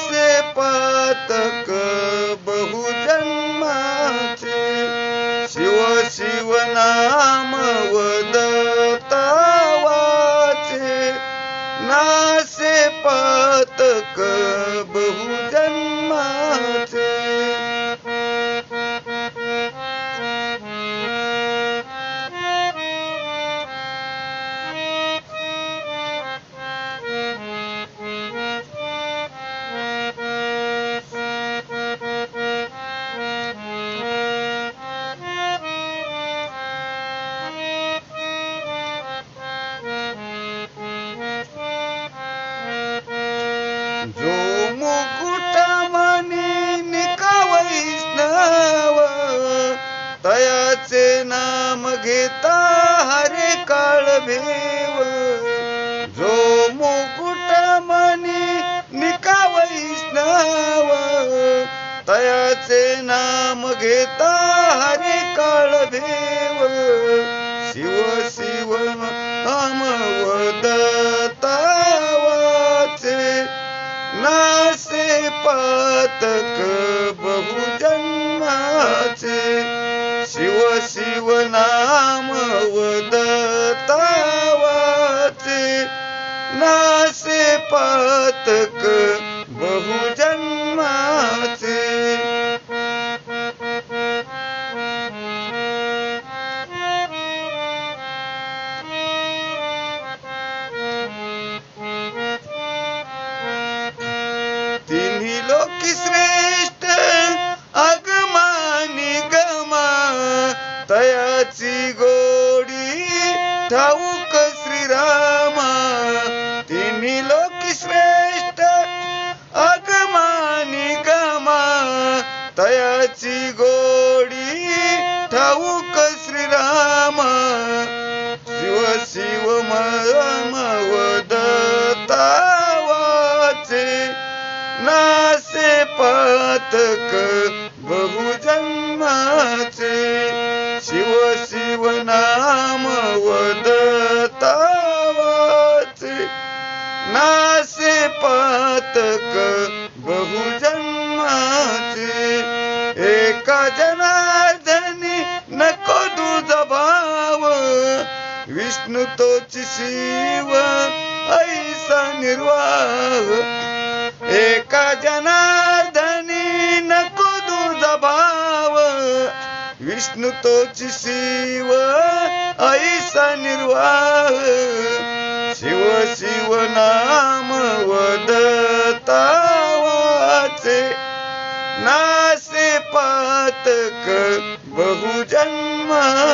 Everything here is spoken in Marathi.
से पातक बहु जन्माचे शिव शिवना तयाचे नाम घेता हरे काळ भेव. जो मुकुट मनी निका वैष्णव तयाचे नाम घेता हरे काळ भेव. शिव शिव नाम शिव शिव नाम वदता वाचे नासे पातक बहुजन्माचे तिन्ही लोकी श्रेष्ठ ठाऊक श्रीरामा तिन्ही लोकी श्रेष्ठ अगमानी गमा तयाची गोडी ठाऊक श्रीरामा. शिव शिव मम वदता वाचे नासे पातक बहुजन्माचे पातक बहुजन्माचे. एका जनार्दनी नको दुज भाव. विष्णू तोची शिव ऐसा निर्वाह. एका जनार्दनी नको दुज भाव. विष्णू तोची शिव ऐसा निर्वाह. शिव शिव नाम वद. से नासे पातक बहुजन्माचे